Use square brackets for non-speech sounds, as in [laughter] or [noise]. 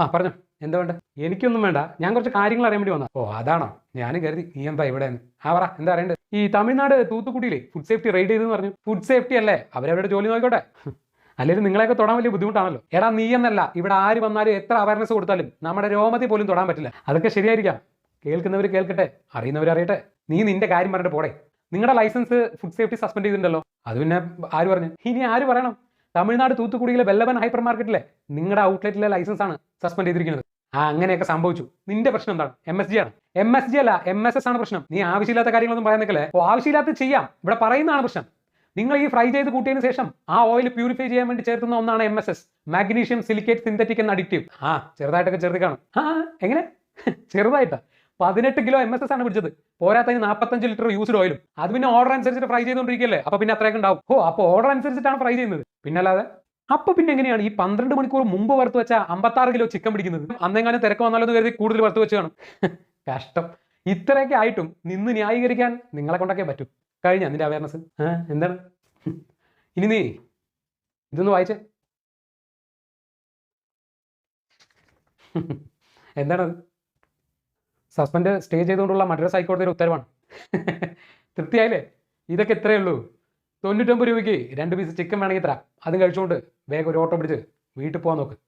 ആ പറഞ്ഞു. എന്താ വേണ്ട? എനിക്കൊന്നും വേണ്ട. ഞാൻ കുറച്ച് കാര്യങ്ങൾ അറിയാൻ വേണ്ടി വന്നു ഓ അതാണോ? ഞാനും കരുതി. നീ എന്താ ഇവിടെ? ആ പറ. എന്താ അറിയണ്ടേ ഈ തമിഴ്നാട് തൂത്തുക്കുടിയിലെ ഫുഡ് സേഫ്റ്റി റെയ്ഡ് ചെയ്തെന്ന് പറഞ്ഞു. ഫുഡ് സേഫ്റ്റി അല്ലേ? അവരവരുടെ ജോലി നോക്കിക്കോട്ടെ. അല്ലെങ്കിൽ നിങ്ങളെയൊക്കെ തൊടാൻ വലിയ ബുദ്ധിമുട്ടാണല്ലോ. എടാ നീ എന്നല്ല. ഇവിടെ ആര് വന്നാലും എത്ര അവയർനെസ് കൊടുത്താലും നമ്മുടെ രോമതി പോലും തൊടാൻ പറ്റില്ല. അതൊക്കെ ശരിയായിരിക്കാം. കേൾക്കുന്നവർ കേൾക്കട്ടെ. അറിയുന്നവർ അറിയട്ടെ. നീ നിന്റെ കാര്യം പറഞ്ഞിട്ട് പോടെ. നിങ്ങളുടെ ലൈസൻസ് ഫുഡ് സേഫ്റ്റി സസ്പെൻഡ് ചെയ്തിട്ടുണ്ടല്ലോ. അത് പിന്നെ ആര് പറഞ്ഞു? ഇനി ആര് പറയണം? തമിഴ്നാട് തൂത്തുക്കുടിയിലെ വെല്ലവൻ ഹൈപ്പർ മാർക്കറ്റിലെ നിങ്ങളുടെ ഔട്ട്ലെറ്റിലെ ലൈസൻസ് ആണ് സസ്പെൻഡ് ചെയ്തിരിക്കുന്നത്. ആ അങ്ങനെയൊക്കെ സംഭവിച്ചു. നിന്റെ പ്രശ്നം എന്താണ്? എം എസ് ജി ആണ്. എം എസ് ജി അല്ല എം എസ് എസ് ആണ് പ്രശ്നം. നീ ആവശ്യമില്ലാത്ത കാര്യങ്ങളൊന്നും പറയാൻ നിൽക്കല്ലേ ഓ ആവശ്യമില്ലാത്ത ചെയ്യാം. ഇവിടെ പറയുന്നതാണ് പ്രശ്നം. നിങ്ങൾ ഈ ഫ്രൈ ചെയ്ത് കൂട്ടിയതിന് ശേഷം ആ ഓയിൽ പ്യൂരിഫൈ ചെയ്യാൻ വേണ്ടി ചേർത്തുന്ന ഒന്നാണ് M S S magnesium silicate synthetic എന്ന അഡിക്റ്റീവ് ആ ചെറുതായിട്ടൊക്കെ ചെറുതി കാണും. ആ എങ്ങനെ? [laughs] ചെറുതായിട്ടാ. പതിനെട്ട് കിലോ എം എസ് എസ് ആണ് പിടിച്ചത്. പോരാത്തതിന് നാൽപ്പത്തഞ്ച് ലിറ്റർ യൂസ്ഡ് ഓയിലും അത് പിന്നെ ഓർഡർ അനുസരിച്ചിട്ട് ഫ്രൈ ചെയ്തുകൊണ്ടിരിക്കുകയല്ലേ? അപ്പൊ പിന്നെ അത്രയൊക്കെ ഉണ്ടാവും. ഓ അപ്പോൾ ഓർഡർ അനുസരിച്ചിട്ടാണ് ഫ്രൈ ചെയ്യുന്നത്. പിന്നല്ലാതെ അപ്പൊ പിന്നെ എങ്ങനെയാണ് ഈ പന്ത്രണ്ട് മണിക്കൂർ മുമ്പ് വറുത്ത് വെച്ച അമ്പത്താറ് കിലോ ചിക്കൻ പിടിക്കുന്നത്? അന്നെങ്ങാനും തിരക്ക് വന്നാലോ കരുതി കൂടുതൽ വറുത്ത് വെച്ച് കാണും. [laughs] കഷ്ടം. ഇത്രയൊക്കെ ആയിട്ടും നിന്ന് ന്യായീകരിക്കാൻ നിങ്ങളെ കൊണ്ടൊക്കെ പറ്റും. കഴിഞ്ഞ നിന്റെ അവയർനെസ് എന്താണ്? [laughs] ഇനി നീ ഇതൊന്ന് വായിച്ചേ. [laughs] എന്താണത് സസ്പെൻഡ് സ്റ്റേ ചെയ്തുകൊണ്ടുള്ള മദ്രാസ് ഹൈക്കോടതിയുടെ ഉത്തരവാണ്. തൃപ്തിയായില്ലേ? ഇതൊക്കെ ഇത്രയേ ഉള്ളൂ. തൊണ്ണൂറ്റൊമ്പത് രൂപയ്ക്ക് രണ്ട് പീസ് ചിക്കൻ വേണമെങ്കിൽ തരാം. അതും കഴിച്ചുകൊണ്ട് വേഗം ഒരു ഓട്ടോ പിടിച്ച് വീട്ടിൽ പോകാൻ നോക്ക്.